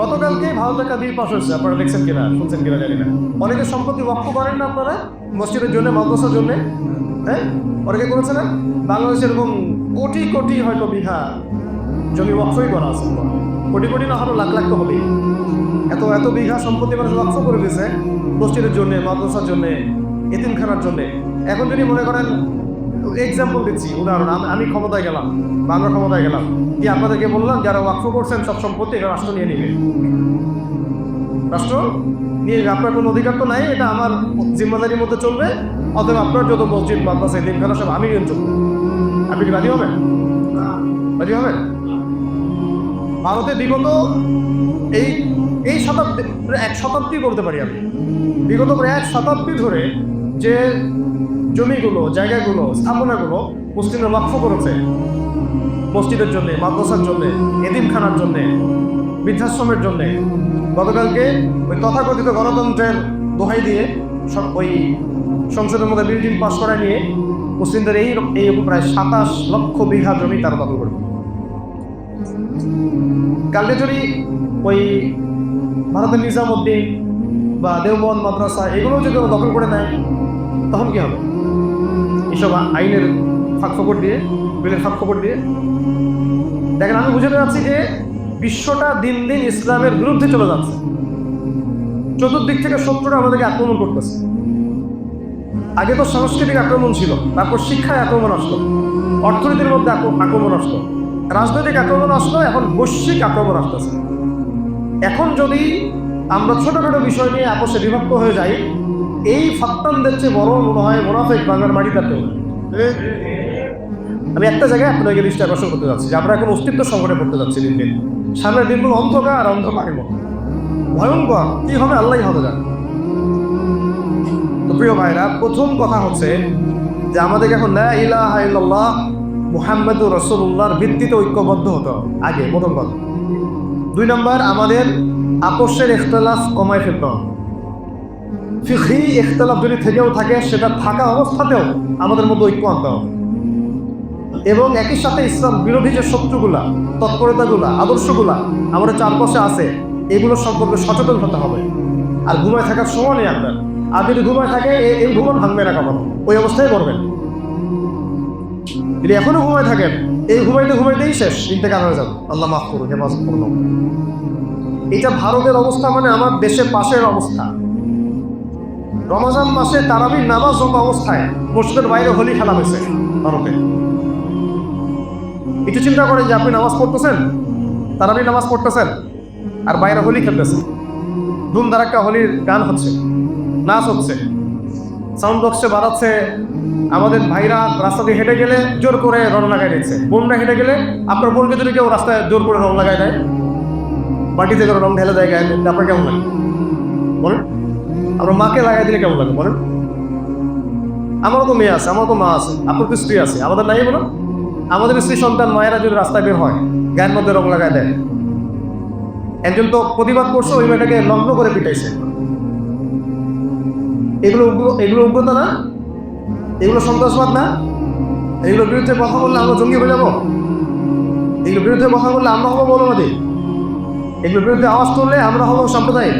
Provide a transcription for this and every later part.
গতকালকে ভালো একটা দিয়ে পাশ হয়েছে, আপনারা দেখছেন কিনা, শুনছেন কিনা জানি না। অনেকে সম্পত্তি বক্ষ করেন না আপনারা, মসজিদের জন্য, মাদ্রাসার জন্য হ্যাঁ? অনেকে করেছে না? বাংলাদেশে এরকম কোটি কোটি হয়তো বিঘা জমি বক্ষই করা আছে। কোটি কোটি না হয়তো লাখ লাখ তো হবেই। এত এত বিঘা সম্পত্তি মানুষ লক্ষ্য করে দিয়েছে মসজিদের জন্য, মাদ্রাসার জন্য, এতিমখানার জন্য। এখন যদি মনে করেন এক্সাম্পল দিচ্ছি। উদাহরণ, আমি- ক্ষমতায় গেলাম বা আমরা ক্ষমতায় গেলাম। কি আপনাদেরকে বললাম, যারা ওয়াকফ করছেন, সব সম্পত্তি এটা রাষ্ট্র নিয়ে নিবে। রাষ্ট্র নিয়ে। আপনার কোনো অধিকার তো নাই, এটা আমার জিম্মাদারির মধ্যে চলবে। অথবা আপনার যত মসজিদ, মাদ্রাসা এতিমখানা সব আমি নিয়ন্ত্রণ। আপনি কি রাজি হবেন? রাজি হবেন? ভারতে বিগত এই এই শতাব্দী এক শতাব্দী বলতে পারি আমি। বিগত প্রায় এক শতাব্দী ধরে যে জমিগুলো, জায়গাগুলো, স্থাপনাগুলো মুসলিমরা লক্ষ্য করেছে। মসজিদের জন্য, মাদ্রাসার জন্য এদিমখানার জন্য, বৃদ্ধাশ্রমের জন্য। গতকালকে ওই তথাকথিত গণতন্ত্রের দোহাই দিয়ে ওই সংসদের মধ্যে বিল পাস করা নিয়ে মুসলিমদের এই এই প্রায় সাতাশ লক্ষ বিঘা জমি তারা দখল করবে। কালকে যদি ওই ভারতের নিজামুদ্দিন বা দেওবন্দ মাদ্রাসা এগুলো যদি দখল করে নেয়, তখন কি হবে? এসব আইনের ফাঁক ফকর দিয়ে, বিলের ফাঁক ফকর দিয়ে। দেখেন, আমি বুঝতে পারছি যে বিশ্বটা দিন দিন ইসলামের বিরুদ্ধে চলে যাচ্ছে। চতুর্দিক থেকে শত্রুরা আমাদেরকে আক্রমণ করতেছে। আগে তো সাংস্কৃতিক আক্রমণ ছিল, তারপর শিক্ষায় আক্রমণ আসলো, অর্থনীতির মধ্যে আক্রমণ আসলো, রাজনৈতিক আক্রমণ আসলো, এখন বৈশ্বিক আক্রমণ আসতেছে। এখন যদি আমরা ছোটখাটো বিষয় নিয়ে আপোষে বিভক্ত হয়ে যাই এই ফাত্তানদের চেয়ে বড় মনে হয় মোনাফেক বাংলার মাটি তাতে আমি একটা জায়গায় আপনাকে দৃষ্টি আকর্ষণ করতে যাচ্ছি, যে আমরা এখন অস্তিত্ব সংকটে পড়তে যাচ্ছি দিন দিন। সামনের দিনগুলো অন্ধকার অন্ধকারের মতো। ভয়ঙ্কর, কি হবে আল্লাহ হবে জান। তো প্রিয় ভাইরা, প্রথম কথা হচ্ছে যে আমাদেরকে এখন ইলাহা ইল্লাল্লাহ মুহাম্মদুর রসুল্লাহর ভিত্তিতে ঐক্যবদ্ধ হতে আগে, প্রথম কথা। দুই নম্বর, আমাদের আপোষের ইখতলাফ কমায় ফেলতে হবে। ফিখি ইখতলাফ যদি থেকেও থাকে, সেটা থাকা অবস্থাতেও আমাদের মধ্যে ঐক্য আনতে হবে। এবং একই সাথে ইসলাম বিরোধী যে শত্রুগুলা, তৎপরতাগুলা, আদর্শগুলা আমাদের চারপাশে আছে, এগুলো সম্পর্কে সচেতন হতে হবে। আর ঘুমায় থাকার সময় নেই আপনার। আর যদি ঘুমায় থাকে এই ঘুমান ভাঙবে না কখনো। ওই অবস্থায় করবেন যদি এখনও ঘুমায় থাকেন, এই ঘুমাইতে ঘুমাইতেই শেষ, ইন্তেকাল হয়ে যাবে। আল্লাহ মাফ করুন হেফাজত করুন। এটা ভারতের অবস্থা মানে আমার দেশের পাশের অবস্থা। রমজান মাসে তারাবির নামাজ হওয়া অবস্থায় মসজিদের বাইরে হোলি খেলা হয়েছে ভারতে। একটু চিন্তা করেন যে আপনি নামাজ পড়তেছেন, তারাবির নামাজ পড়তেছেন, আর বাইরে হোলি খেলতেছেন। ধুম ধারাক্কা হোলির গান হচ্ছে, নাচ হচ্ছে। সাউন্ড বক্সে বাড়াচ্ছে আমাদের ভাইরা রাস্তা দিয়ে হেঁটে গেলে জোর করে রং লাগাই দিচ্ছে। বোনরা হেঁটে গেলে আপনার বোনকে যদি কেউ রাস্তায় জোর করে রং লাগাই দেয়, বাটিতে করে রং ঢেলে দেয় গায়ে আপনার কেমন লাগে? বলেন। আমরা মাকে লাগাই দিলে কেমন লাগে বলেন? আমারও তো মেয়ে আছে, আমারও তো মা আছে, আপনার তো স্ত্রী আছে, আমাদের নাই বলো আমাদের স্ত্রী সন্তান মায়েরা যদি রাস্তায় বের হয়, গায়ের মধ্যে রং লাগায় দেয়। একজন তো প্রতিবাদ করছে, ওই মেয়েটাকে লগ্ন করে পিটাইছে। এগুলো এগুলো উগ্রতা না? এগুলো সন্ত্রাসবাদ না? এগুলোর বিরুদ্ধে কথা বললে আমরা জঙ্গি হয়ে যাব? এগুলোর বিরুদ্ধে কথা বললে আমরা হব মৌলবাদী এগুলোর বিরুদ্ধে আওয়াজ তুললে আমরা হব সাম্প্রদায়িক।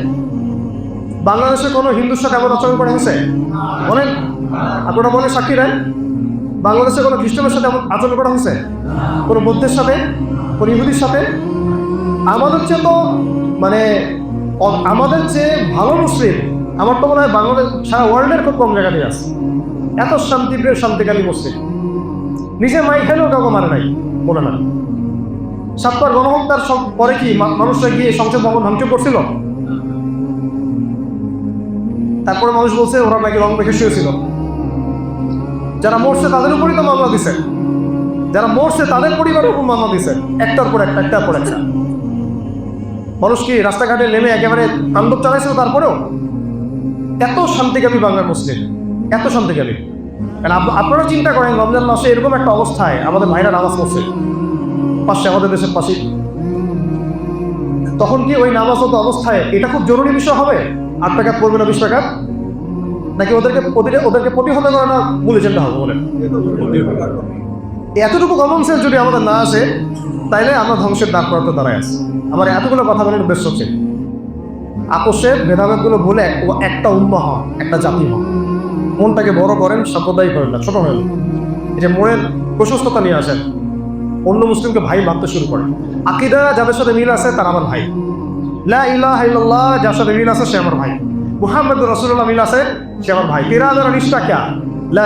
বাংলাদেশে কোনো হিন্দুর সাথে এমন আচরণ করা হয়েছে? বলেন, আপনারা মনে সাক্ষী দেন, বাংলাদেশে কোনো খ্রিস্টানের সাথে এমন আচরণ করা হয়েছে? কোনো বৌদ্ধের সাথে? কোনো ইহুদির সাথে? আমাদের চেয়ে তো মানে আমাদের চেয়ে ভালো মুসলিম, আমার তো মনে হয় বাংলাদেশ, সারা ওয়ার্ল্ডের খুব কম জায়গাতে আছে। এত শান্তিপ্রিয় শান্তিকালী মুসলিম। নিজে মাই খেলেও কাউকে মারে নাই বলে না। সাতবার গণহত্যার পরে কি মানুষরা গিয়ে সংসদ ভবন ধ্বংস করছিল? তারপরে মানুষ বলছে, ওরা নাকি রং মেখে শুয়েছিল। যারা মরছে তাদের উপরই তো মামলা দিছে। যারা মরছে তাদের পরিবারের উপর মামলা দিছে। একটার পর একটা, একটার পর একটা। মানুষ কি রাস্তাঘাটে নেমে একেবারে তাণ্ডব চালাইছিল তারপরেও? এত শান্তিকামী বাংলার মুসলিম। এত শান্তিকামী। কারণ আপ- আপনারা চিন্তা করেন, রমজান মাসে এরকম একটা অবস্থায় আমাদের ভাইরা নামাজ পড়ছে। পাশে আমাদের দেশের পাশে। তখন কি ওই নামাজ অবস্থায় এটা খুব জরুরি বিষয় হবে? আট টাকা পড়বে না বিশ টাকা? নাকি ওদেরকে ওদের ওদেরকে প্রতিহত করা না মূল এজেন্ডা হবে বলেন? এতটুকু কমন সেন্স যদি আমাদের না আসে, তাইলে আমরা ধ্বংসের দ্বার প্রান্ত দাঁড়ায় আছে। আমার এতগুলো কথা বলার উদ্দেশ্য হচ্ছে, আপোষের ভেদাভেদগুলো বলে এক- একটা উম্মা হন, একটা জাতি হন। মনটাকে বড় করেন সাম্প্রদায়িক করেন না, ছোট হয়ে যে মনের প্রশস্ততা নিয়ে আসেন, অন্য মুসলিমকে ভাই ভাবতে শুরু করেন। আকিদা যাদের সাথে মিল আছে, তারা আমার ভাই। লা ভাই। আমার ভাই। তেরা লা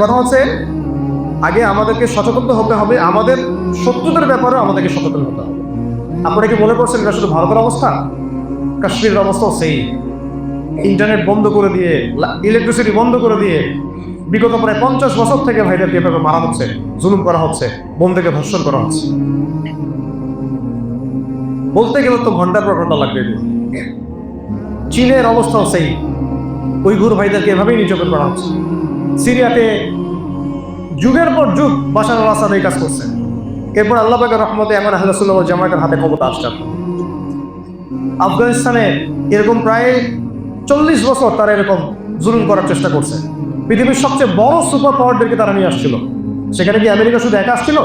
কথা হচ্ছে, আগে আমাদেরকে সচেতন হতে হবে। আমাদের শত্রুদের ব্যাপারেও আমাদেরকে সচেতন হতে হবে। আপনারা কি মনে করছেন এটা শুধু ভারতের অবস্থা? কাশ্মীরের অবস্থাও সেই। ইন্টারনেট বন্ধ করে দিয়ে, ইলেকট্রিসিটি বন্ধ করে দিয়ে বিগত প্রায় পঞ্চাশ বছর থেকে ভাইদেরকে এভাবে মারা হচ্ছে, জুলুম করা হচ্ছে বোন থেকে ধর্ষণ করা হচ্ছে। বলতে গেলে তো ঘণ্টার পর ঘণ্টা লাগবে চীনের অবস্থাও সেই। উইঘুর ভাইদেরকে এভাবেই নির্যাতন করা হচ্ছে। সিরিয়াতে যুগের পর যুগ বাসার এই কাজ করছে। এরপর আল্লাহ রহমতে এমন আহলাসুল্লাহ জামায়াতের হাতে ক্ষমতা আসছে আফগানিস্তানে এরকম প্রায় চল্লিশ বছর তারা এরকম জুলুম করার চেষ্টা করছে। পৃথিবীর সবচেয়ে বড় সুপার পাওয়ারদেরকে তারা নিয়ে আসছিল। সেখানে কি আমেরিকা শুধু একা আসছিল?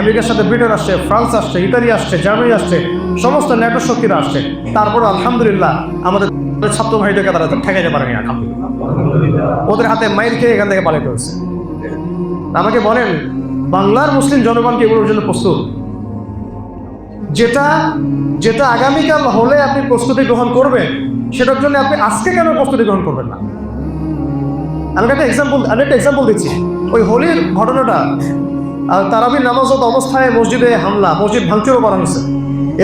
আমেরিকার সাথে ব্রিটেন আসছে, ফ্রান্স আসছে, ইতালি আসছে, জার্মানি আসছে, সমস্ত ন্যাটো শক্তিরা আসছে। তারপর আলহামদুলিল্লাহ আমাদের ছাত্র ভাইদেরকে তারা ঠেকাইতে পারেনি আলহামদুলিল্লাহ ওদের হাতে মাইর খেয়ে এখান থেকে পালাইতে হয়েছে আমাকে বলেন, বাংলার মুসলিম জনগণ কি এগুলোর জন্য প্রস্তুত? যেটা যেটা আগামীকাল হলে আপনি প্রস্তুতি গ্রহণ করবেন, সেটার জন্য আপনি আজকে কেন প্রস্তুতি গ্রহণ করবেন না? আমি একটা এক্সাম্পল আমি একটা এক্সাম্পল দিচ্ছি। ওই হোলির ঘটনাটা তারাবির নামাজত অবস্থায় মসজিদে হামলা, মসজিদ ভাঙচুরও করা হয়েছে।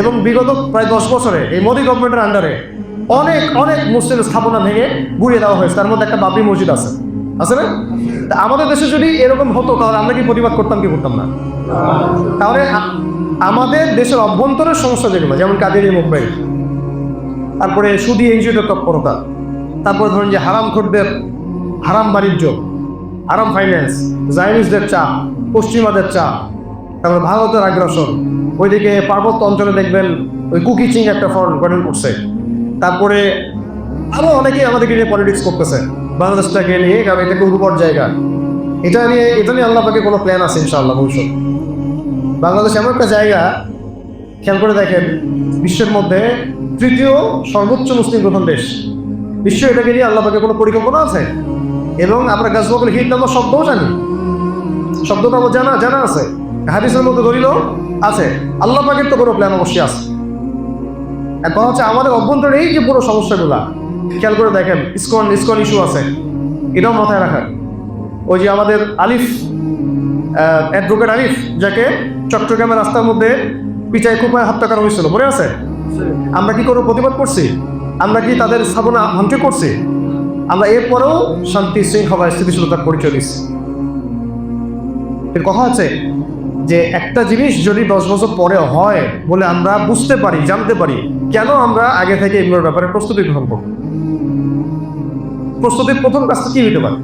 এবং বিগত প্রায় দশ বছরে এই মোদী গভর্নমেন্টের আন্ডারে অনেক অনেক মুসলিম স্থাপনা ভেঙে ঘুরিয়ে দেওয়া হয়েছে। তার মধ্যে একটা বাবরি মসজিদ আছে। আছে না? তা আমাদের দেশে যদি এরকম হতো, তাহলে আমরা কি প্রতিবাদ করতাম, কি করতাম না? তাহলে আমাদের দেশের অভ্যন্তরের সমস্যা যেগুলো, যেমন কাজের মুম্বাই, তারপরে সুদি এনজিওদের তৎপরতা তারপরে ধরুন যে হারাম খোরদের হারাম বাণিজ্য হারাম ফাইন্যান্স জাইনিসদের চাপ পশ্চিমাদের চাপ তারপরে ভারতের আগ্রাসন। ওইদিকে পার্বত্য অঞ্চলে দেখবেন ওই কুকি চিং একটা ফরেন গঠন করছে। তারপরে আরও অনেকেই আমাদেরকে নিয়ে পলিটিক্স করতেছে। বাংলাদেশটাকে নিয়ে, কারণ এটা উর্বর জায়গা। এটা নিয়ে এটা নিয়ে আল্লাহ পাকে কোনো প্ল্যান আছে ইনশাআল্লাহ ভবিষ্যৎ। বাংলাদেশ এমন একটা জায়গা, খেয়াল করে দেখেন, বিশ্বের মধ্যে তৃতীয় সর্বোচ্চ মুসলিম প্রধান দেশ। বিশ্ব এটাকে নিয়ে আল্লাহ পাকে কোনো পরিকল্পনা আছে? এবং আমরা গাছবাবুল হিট নাম্বার শব্দও জানি। শব্দটা আমার জানা জানা আছে। হাদিসের মধ্যে দলিল আছে, আল্লাহ পাকের তো কোনো প্ল্যান অবশ্যই আছে। এখন হচ্ছে আমাদের অভ্যন্তরে এই যে পুরো সমস্যাগুলা, খেয়াল করে দেখেন ইসকন ইসকন ইস্যু আছে। এটাও মাথায় রাখা ওই যে আমাদের আলিফ অ্যাডভোকেট আলিফ, যাকে চট্টগ্রামের রাস্তার মধ্যে পিচাই কুপায় হত্যা করা হয়েছিল, মনে আছে? আমরা কি কোনো প্রতিবাদ করছি? আমরা কি তাদের স্থাপনা ভাঙচুর করছি? আমরা এরপরেও শান্তি, শৃঙ্খলা স্থিতিশীলতার পরিচয় দিচ্ছি। এর কথা আছে যে একটা জিনিস যদি দশ বছর পরে হয় বলে আমরা বুঝতে পারি, জানতে পারি, কেন আমরা আগে থেকে এগুলোর ব্যাপারে প্রস্তুতি গ্রহণ করব? প্রস্তুতির প্রথম কাজটা কি হতে পারে?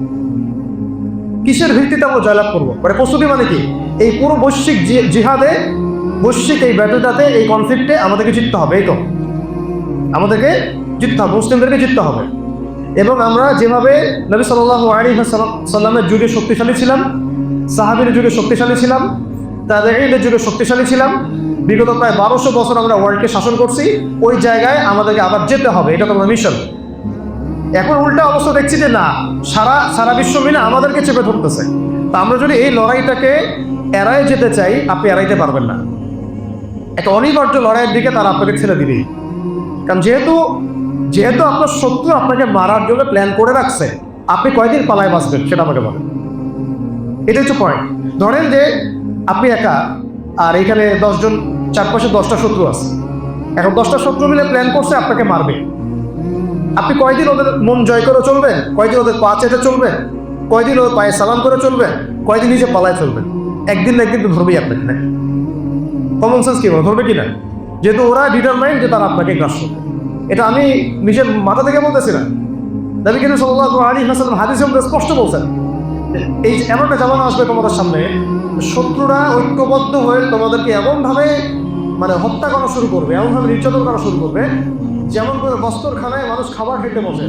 কিসের ভিত্তিতে আমরা জয়লাভ করব? মানে প্রস্তুতি মানে কি? এই পুরো বৈশ্বিক জিহাদে, বৈশ্বিক এই ব্যাটলটাতে, এই কনফ্লিক্টে আমাদেরকে জিততে হবে, এই তো। আমাদেরকে জিততে হবে, মুসলিমদেরকে জিততে হবে। এবং আমরা যেভাবে নবী সাল্লাহ আলী সাল্লামের যুগে শক্তিশালী ছিলাম সাহাবির যুগে শক্তিশালী ছিলাম তাদের যুগে শক্তিশালী ছিলাম, বিগত প্রায় বারোশো বছর আমরা ওয়ার্ল্ডকে শাসন করছি, ওই জায়গায় আমাদেরকে আবার যেতে হবে, এটা তোমার মিশন এখন উল্টা অবস্থা দেখছি যে না, সারা সারা বিশ্ব মিলে আমাদেরকে চেপে ধরতেছে। তা আমরা যদি এই লড়াইটাকে এড়াই যেতে চাই, আপনি এড়াইতে পারবেন না। একটা অনিবার্য লড়াইয়ের দিকে তারা আপনাকে ছেড়ে দিবেই কারণ যেহেতু যেহেতু আপনার শত্রু আপনাকে মারার জন্য প্ল্যান করে রাখছে, আপনি কয়দিন পালায় বাঁচবেন সেটা আমাকে বলেন। এটা হচ্ছে পয়েন্ট ধরেন যে আপনি একা, আর এখানে দশজন, চারপাশে দশটা শত্রু আছে। এখন দশটা শত্রু মিলে প্ল্যান করছে আপনাকে মারবে। আপনি কয়দিন ওদের মন জয় করে চলবেন? কয়দিন ওদের পা চেটে চলবেন? কয়দিন ওদের পায়ে সালাম করে চলবেন? কয়দিন নিজে পালায় চলবেন? একদিন না একদিন তো ধরবেই আপনাকে, না? কমন সেন্স কি ধরবে কি না যেহেতু ওরা ডিটারমাইন্ড যে তারা আপনাকে গ্রাস করবে। এটা আমি নিজের মাথা থেকে বলতেছি না দাবি কিন্তু সাল্লাহ আলী হাসান হাদিস স্পষ্ট বলছেন, এই এমন একটা জামানা আসবে তোমাদের সামনে শত্রুরা ঐক্যবদ্ধ হয়ে তোমাদেরকে এমনভাবে মানে হত্যা করা শুরু করবে, এমনভাবে নির্যাতন করা শুরু করবে, যেমন করে বস্তরখানায় মানুষ খাবার খেতে বসে।